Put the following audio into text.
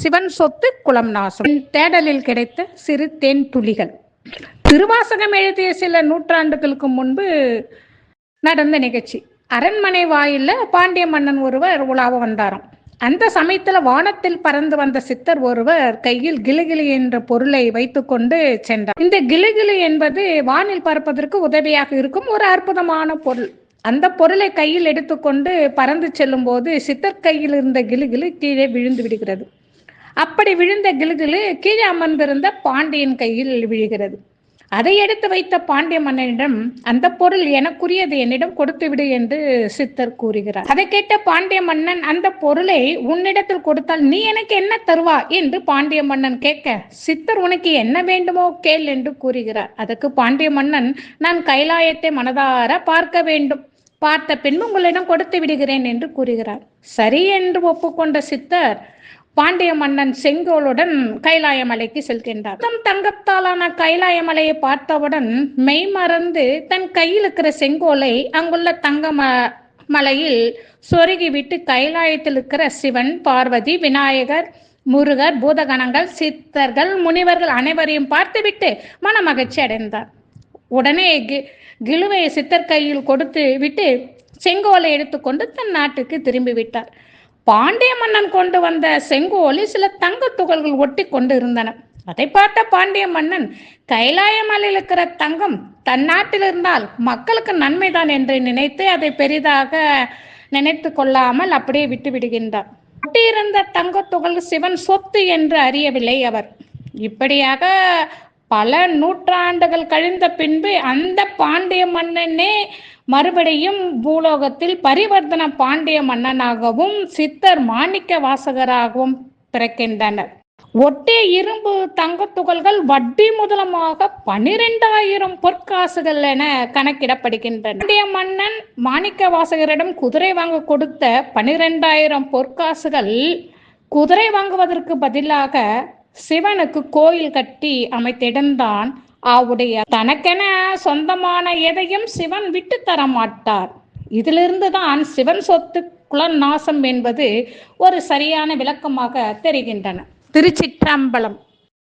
சிவன் சொத்து குளம் நாசம். தேடலில் கிடைத்த சிறு தேன் துளிகள். திருவாசகம் எழுதிய சில நூற்றாண்டுகளுக்கு முன்பு நடந்த நிகழ்ச்சி. அரண்மனை வாயில பாண்டிய மன்னன் ஒருவர் உலாவ வந்தாராம். அந்த சமயத்துல வானத்தில் பறந்து வந்த சித்தர் ஒருவர் கையில் கிளுகிளி என்ற பொருளை வைத்துக்கொண்டு சென்றார். இந்த கிளுகிளி என்பது வானில் பறப்பதற்கு உதவியாக இருக்கும் ஒரு அற்புதமான பொருள். அந்த பொருளை கையில் எடுத்துக்கொண்டு பறந்து செல்லும் போது சித்தர் கையில் இருந்த கிளுகிளு கீழே விழுந்து விடுகிறது. அப்படி விழுந்த கிலுகிலு கீழே அமர்ந்திருந்த பாண்டியன் கையில் விழுகிறது. அதை எடுத்து வைத்த பாண்டிய மன்னனிடம் அந்த பொருள் எனக்குரியது என்னிடம் கொடுத்து விடு என்று சித்தர் கூறுகிறார். அதை கேட்ட பாண்டிய மன்னன் அந்த பொருளை உன்னிடத்தில் கொடுத்தால் நீ எனக்கு என்ன தருவா என்று பாண்டிய மன்னன் கேட்க சித்தர் உனக்கு என்ன வேண்டுமோ கேள் என்று கூறுகிறார். அதற்கு பாண்டிய மன்னன் நான் கைலாயத்தை மனதார பார்க்க வேண்டும். பார்த்த பின்பு உங்களிடம் கொடுத்து விடுகிறேன் என்று கூறுகிறார். சரி என்று ஒப்புக்கொண்ட சித்தர் பாண்டிய மன்னன் செங்கோலுடன் கைலாய மலைக்கு செல்கின்றார். தம் தங்கத்தாலான கைலாய மலையை பார்த்தவுடன் மெய் மறந்து தன் கையில் இருக்கிற செங்கோலை அங்குள்ள தங்க ம மலையில் சொருகி விட்டு கைலாயத்தில் இருக்கிற சிவன் பார்வதி விநாயகர் முருகர் பூதகணங்கள் சித்தர்கள் முனிவர்கள் அனைவரையும் பார்த்துவிட்டு மன மகிழ்ச்சி அடைந்தார். உடனே கி- கிழுவை சித்தர் கையில் கொடுத்து விட்டு செங்கோலை எடுத்துக்கொண்டு தன் நாட்டுக்கு திரும்பி விட்டார். பாண்டிய மன்னன் கொண்டு வந்த செங்கோலில் சில தங்க துகள்கள் ஒட்டி கொண்டு இருந்தன. அதை பார்த்த பாண்டிய மன்னன் கைலாய மலையில் இருக்கிற தங்கம் தன் நாட்டில் இருந்தால் மக்களுக்கு நன்மைதான் என்று நினைத்து அதை பெரிதாக நினைத்து கொள்ளாமல் அப்படியே விட்டு விடுகின்றார் ஒட்டியிருந்த தங்க துகள் சிவன் சொத்து என்று அறியவில்லை அவர். இப்படியாக பல நூற்றாண்டுகள் கழிந்த பின்பு அந்த பாண்டிய மன்னனே மறுபடியும் பூலோகத்தில் பரிவர்த்தன பாண்டிய மன்னனாகவும் சித்தர் மாணிக்க வாசகராகவும் பிறக்கின்றனர். ஒட்டே இரும்பு தங்க துகள்கள் வட்டி முதலமாக பனிரெண்டாயிரம் பொற்காசுகள் என கணக்கிடப்படுகின்றன. பாண்டிய மன்னன் மாணிக்க வாசகரிடம் குதிரை வாங்க கொடுத்த பனிரெண்டாயிரம் பொற்காசுகள் குதிரை வாங்குவதற்கு பதிலாக சிவனுக்கு கோயில் கட்டி அமைத்திடந்தான் ஆவுடைய அவருடைய தனக்கென சொந்தமான எதையும் சிவன் விட்டு தர மாட்டார் இதிலிருந்து தான் சிவன் சொத்து குலன் நாசம் என்பது ஒரு சரியான விளக்கமாக தெரிகின்றன. திருச்சிற்றம்பலம்.